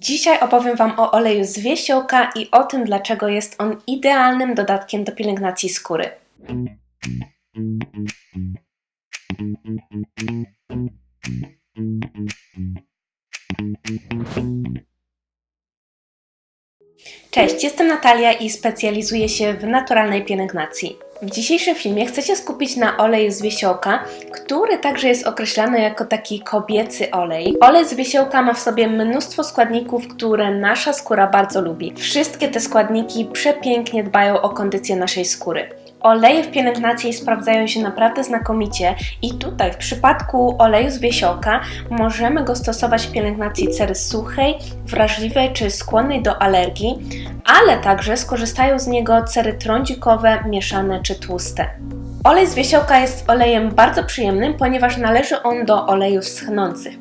Dzisiaj opowiem Wam o oleju z wiesiołka i o tym, dlaczego jest on idealnym dodatkiem do pielęgnacji skóry. Cześć, jestem Natalia i specjalizuję się w naturalnej pielęgnacji. W dzisiejszym filmie chcę się skupić na oleju z wiesiołka, który także jest określany jako taki kobiecy olej. Olej z wiesiołka ma w sobie mnóstwo składników, które nasza skóra bardzo lubi. Wszystkie te składniki przepięknie dbają o kondycję naszej skóry. Oleje w pielęgnacji sprawdzają się naprawdę znakomicie i tutaj w przypadku oleju z wiesiołka możemy go stosować w pielęgnacji cery suchej, wrażliwej czy skłonnej do alergii, ale także skorzystają z niego cery trądzikowe, mieszane czy tłuste. Olej z wiesiołka jest olejem bardzo przyjemnym, ponieważ należy on do olejów schnących.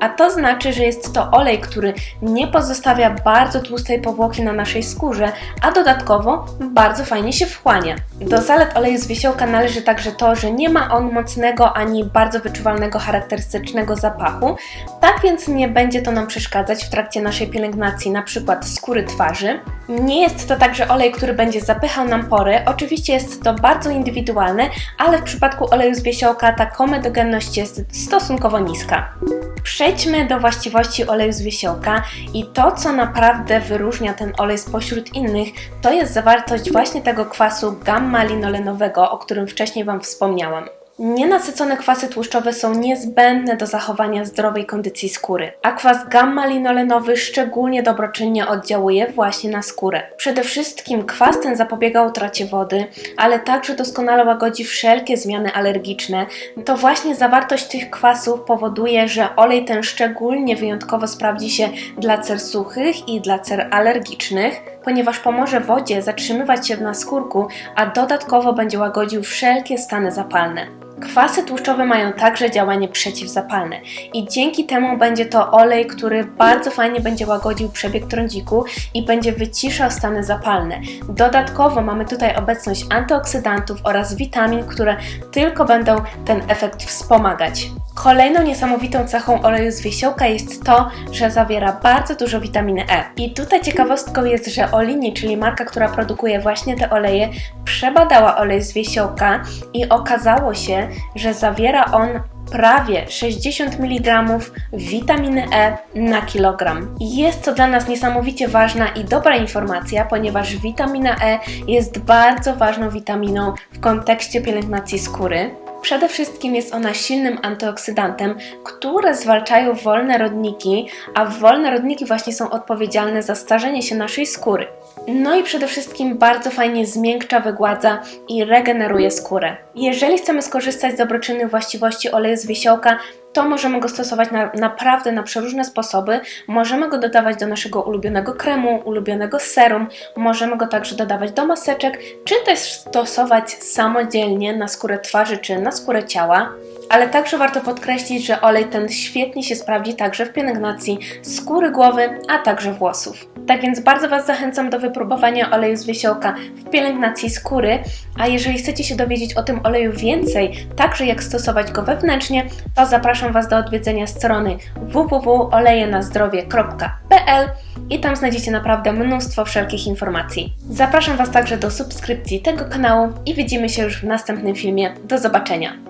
A to znaczy, że jest to olej, który nie pozostawia bardzo tłustej powłoki na naszej skórze, a dodatkowo bardzo fajnie się wchłania. Do zalet oleju z wiesiołka należy także to, że nie ma on mocnego ani bardzo wyczuwalnego charakterystycznego zapachu, tak więc nie będzie to nam przeszkadzać w trakcie naszej pielęgnacji, na przykład skóry twarzy. Nie jest to także olej, który będzie zapychał nam pory. Oczywiście jest to bardzo indywidualne, ale w przypadku oleju z wiesiołka ta komedogenność jest stosunkowo niska. Przejdźmy do właściwości oleju z wiesiołka i to, co naprawdę wyróżnia ten olej spośród innych, to jest zawartość właśnie tego kwasu gamma-linolenowego, o którym wcześniej Wam wspomniałam. Nienasycone kwasy tłuszczowe są niezbędne do zachowania zdrowej kondycji skóry, a kwas gamma-linolenowy szczególnie dobroczynnie oddziałuje właśnie na skórę. Przede wszystkim kwas ten zapobiega utracie wody, ale także doskonale łagodzi wszelkie zmiany alergiczne. To właśnie zawartość tych kwasów powoduje, że olej ten szczególnie wyjątkowo sprawdzi się dla cer suchych i dla cer alergicznych, ponieważ pomoże wodzie zatrzymywać się w naskórku, a dodatkowo będzie łagodził wszelkie stany zapalne. Kwasy tłuszczowe mają także działanie przeciwzapalne i dzięki temu będzie to olej, który bardzo fajnie będzie łagodził przebieg trądziku i będzie wyciszał stany zapalne. Dodatkowo mamy tutaj obecność antyoksydantów oraz witamin, które tylko będą ten efekt wspomagać. Kolejną niesamowitą cechą oleju z wiesiołka jest to, że zawiera bardzo dużo witaminy E. I tutaj ciekawostką jest, że Olini, czyli marka, która produkuje właśnie te oleje, przebadała olej z wiesiołka i okazało się, że zawiera on prawie 60 mg witaminy E na kilogram. Jest to dla nas niesamowicie ważna i dobra informacja, ponieważ witamina E jest bardzo ważną witaminą w kontekście pielęgnacji skóry. Przede wszystkim jest ona silnym antyoksydantem, które zwalczają wolne rodniki, a wolne rodniki właśnie są odpowiedzialne za starzenie się naszej skóry. No i przede wszystkim bardzo fajnie zmiękcza, wygładza i regeneruje skórę. Jeżeli chcemy skorzystać z dobroczynnych właściwości oleju z wiesiołka, to możemy go stosować na, naprawdę na przeróżne sposoby. Możemy go dodawać do naszego ulubionego kremu, ulubionego serum, możemy go także dodawać do maseczek, czy też stosować samodzielnie na skórę twarzy czy na skórę ciała. Ale także warto podkreślić, że olej ten świetnie się sprawdzi także w pielęgnacji skóry głowy, a także włosów. Tak więc bardzo Was zachęcam do wypróbowania oleju z wiesiołka w pielęgnacji skóry, a jeżeli chcecie się dowiedzieć o tym oleju więcej, także jak stosować go wewnętrznie, to zapraszam Was do odwiedzenia strony www.olejenazdrowie.pl i tam znajdziecie naprawdę mnóstwo wszelkich informacji. Zapraszam Was także do subskrypcji tego kanału i widzimy się już w następnym filmie. Do zobaczenia!